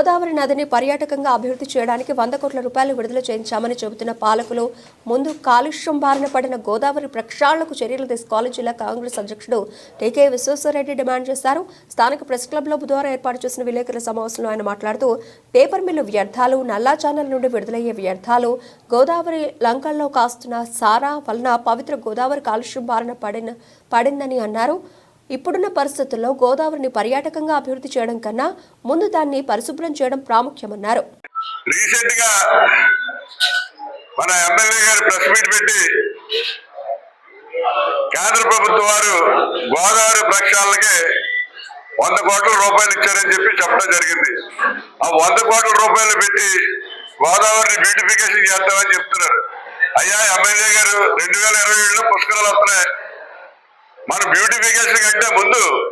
గోదావరి నదిని పర్యాటకంగా అభివృద్ధి చేయడానికి వంద కోట్ల రూపాయలు విడుదల చేయించామని చెబుతున్న పాలకులు ముందు కాలుష్యం బారిన పడిన గోదావరి ప్రక్షాళనకు చర్యలు తీసుకోవాలని జిల్లా కాంగ్రెస్ అధ్యక్షుడు టీకే విశ్వేశ్వరరెడ్డి డిమాండ్ చేశారు. స్థానిక ప్రెస్ క్లబ్లో బుధవారం ఏర్పాటు చేసిన విలేకరుల సమావేశంలో ఆయన మాట్లాడుతూ పేపర్ మిల్లు వ్యర్థాలు నల్లా ఛానల్ నుండి విడుదలయ్యే వ్యర్థాలు గోదావరి లంకల్లో కాస్తున్న సారా వలన పవిత్ర గోదావరి కాలుష్యం బారిన పడిన పడిందని అన్నారు. ఇప్పుడున్న పరిస్థితుల్లో గోదావరిని పర్యాటకంగా అభివృద్ధి చేయడం కన్నా ముందు దాన్ని పరిశుభ్రం చేయడం ప్రాముఖ్యమన్నారు. రీసెంట్గా మన ఎమ్మెల్యే గారు ప్రెస్ మీట్ పెట్టి కేంద్ర ప్రభుత్వం వారు గోదావరి ప్రక్షాళనకి వంద కోట్ల రూపాయలు ఇచ్చారని చెప్పి చెప్పడం జరిగింది. ఆ వంద కోట్ల రూపాయలు పెట్టి గోదావరిని బ్యూటిఫికేషన్ చేస్తామని చెప్తున్నారు. అయ్యా ఎమ్మెల్యే గారు రెండు వేల ఇరవై ఏడులో పుష్కరాలు వస్తున్నాయి. మన బ్యూటిఫికేషన్ కంటే ముందు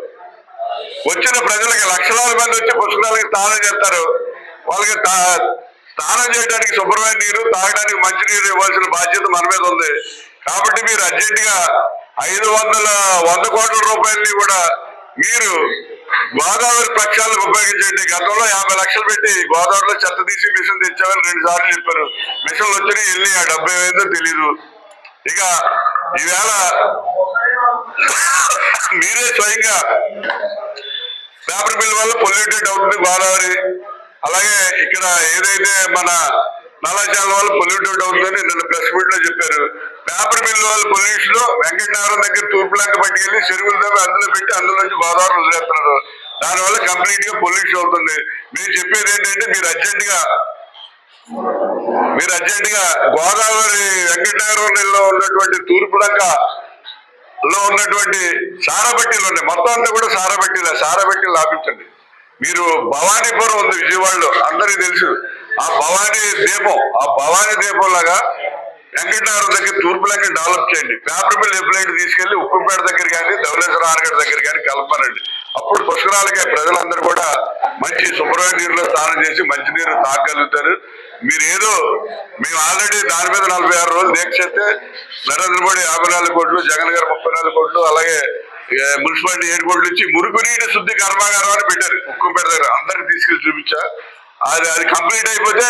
వచ్చిన ప్రజలకి లక్షలాది మంది వచ్చి పుష్కరాలకి స్నానం చేస్తారు. వాళ్ళకి తా- స్నానం చేయడానికి శుభ్రమైన నీరు తాగడానికి మంచి నీరు ఇవ్వాల్సిన బాధ్యత మన మీద ఉంది. కాబట్టి మీరు అర్జెంట్గా ఐదు వందల వంద కోట్ల రూపాయలని కూడా మీరు గోదావరి పక్షాలకు ఉపయోగించండి. గతంలో యాభై లక్షలు పెట్టి గోదావరిలో చెత్త తీసి మిషన్ తెచ్చామని రెండు సార్లు చెప్పారు. మిషన్లు వచ్చినాయి వెళ్ళి ఆ డెబ్బై ఏదో తెలీదు ఇక ఈవేళ మీరే స్వయంగా పేపర్ మిల్ వల్ల పొల్యూటెడ్ అవుతుంది గోదావరి అలాగే ఇక్కడ ఏదైతే మన నల్లజాల వల్ల పొల్యూటెడ్ అవుతుందని నిన్న ప్రెస్ మీట్లో చెప్పారు. పేపర్ మిల్ వల్ల పొల్యూషన్లో వెంకటనగరం దగ్గర తూర్పు లంక పట్టుకెళ్ళి చెరువుల దగ్గర అందులో పెట్టి అందులో నుంచి గోదావరి వదిలేస్తున్నారు. దానివల్ల కంప్లీట్గా పొల్యూషన్ అవుతుంది. మీరు చెప్పేది ఏంటంటే మీరు అర్జెంట్గా మీరు అర్జెంట్గా గోదావరి వెంకటనగరంలో ఉన్నటువంటి తూర్పు లో ఉన్నటువంటి సారబట్టీలు ఉన్నాయి మొత్తం అంతా కూడా సారబట్టీలే సారబట్టీలు లాభించండి. మీరు భవానీపురం ఉంది విజయవాడలో అందరికీ తెలుసు. ఆ భవానీ దీపం ఆ భవానీ దీపం లాగా వెంకటనగరం దగ్గర తూర్పు లెక్క డెవలప్ చేయండి. పేపర్ మిల్ ఎప్పుడైతే తీసుకెళ్ళి ఉప్పుపేట దగ్గర కానీ ధవలేశ్వర ఆనగడ్డ దగ్గర కానీ కలపనండి. అప్పుడు పుష్కరాలకే ప్రజలందరూ కూడా మంచి శుభ్రమైన నీరులో స్నానం చేసి మంచి నీరు తాగలుగుతారు. మీరు ఏదో మేము ఆల్రెడీ దాని మీద నలభై ఆరు రోజులు దీక్ష చేస్తే నరేంద్ర మోడీ యాభై నాలుగు కోట్లు జగన్ గారు ముప్పై నాలుగు కోట్లు అలాగే మున్సిపాలిటీ ఏడు కోట్లు ఇచ్చి మురుగునీటి శుద్ధి కర్మాగారం అని పెట్టారు. ఉక్కుపేట దగ్గర అందరికి తీసుకెళ్ళి చూపించా. అది అది కంప్లీట్ అయిపోతే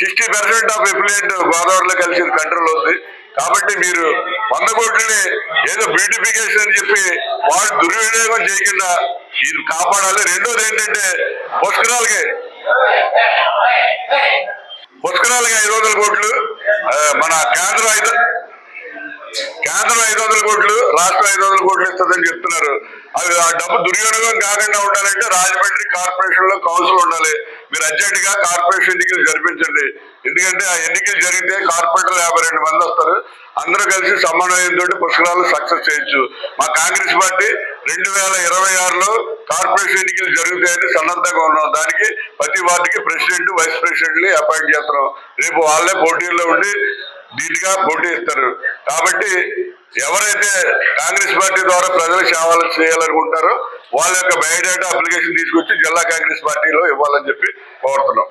సిక్స్టీ పర్సెంట్ ఆఫ్ ఎఫిలియంట్ గోదావరిలో కలిసి కంట్రోల్ అవుతుంది కాబట్టి మీరు వంద కోట్లని ఏదో బ్యూటిఫికేషన్ అని చెప్పి వాళ్ళు దుర్వినియోగం చేయకుండా ఇది కాపాడాలి. రెండోది ఏంటంటే పుష్కరాలకి. పుష్కరాలకి ఐదు వందల కోట్లు మన కేంద్రం ఐదు కేంద్రం ఐదు వందల కోట్లు రాష్ట్రం ఐదు వందల కోట్లు ఇస్తుందని చెప్తున్నారు. అది ఆ డబ్బు దుర్వినియోగం కాకుండా ఉండాలంటే రాజమండ్రి కార్పొరేషన్లో కౌన్సిల్ ఉండాలి. మీరు అర్జెంట్గా కార్పొరేషన్ ఎన్నికలు జరిపించండి. ఎందుకంటే ఆ ఎన్నికలు జరిగితే కార్పొరేటర్లు యాభై రెండు మంది వస్తారు. అందరూ కలిసి సమన్వయంతో పుష్కరాలు సక్సెస్ చేయొచ్చు. మా కాంగ్రెస్ పార్టీ రెండు వేల ఇరవై ఆరులో కార్పొరేషన్ ఎన్నికలు జరుగుతాయని సన్నద్ధంగా ఉన్నాం. దానికి ప్రతి వార్డుకి ప్రెసిడెంట్ వైస్ ప్రెసిడెంట్ని అపాయింట్ చేస్తున్నాం. రేపు వాళ్ళే పోటీల్లో ఉండి ధీటుగా పోటీ ఇస్తారు. కాబట్టి ఎవరైతే కాంగ్రెస్ పార్టీ ద్వారా ప్రజలకు సేవలు చేయాలనుకుంటారో వాళ్ళ యొక్క బయోడేటా అప్లికేషన్ తీసుకొచ్చి జిల్లా కాంగ్రెస్ పార్టీలో ఇవ్వాలని చెప్పి కోరుతున్నాం.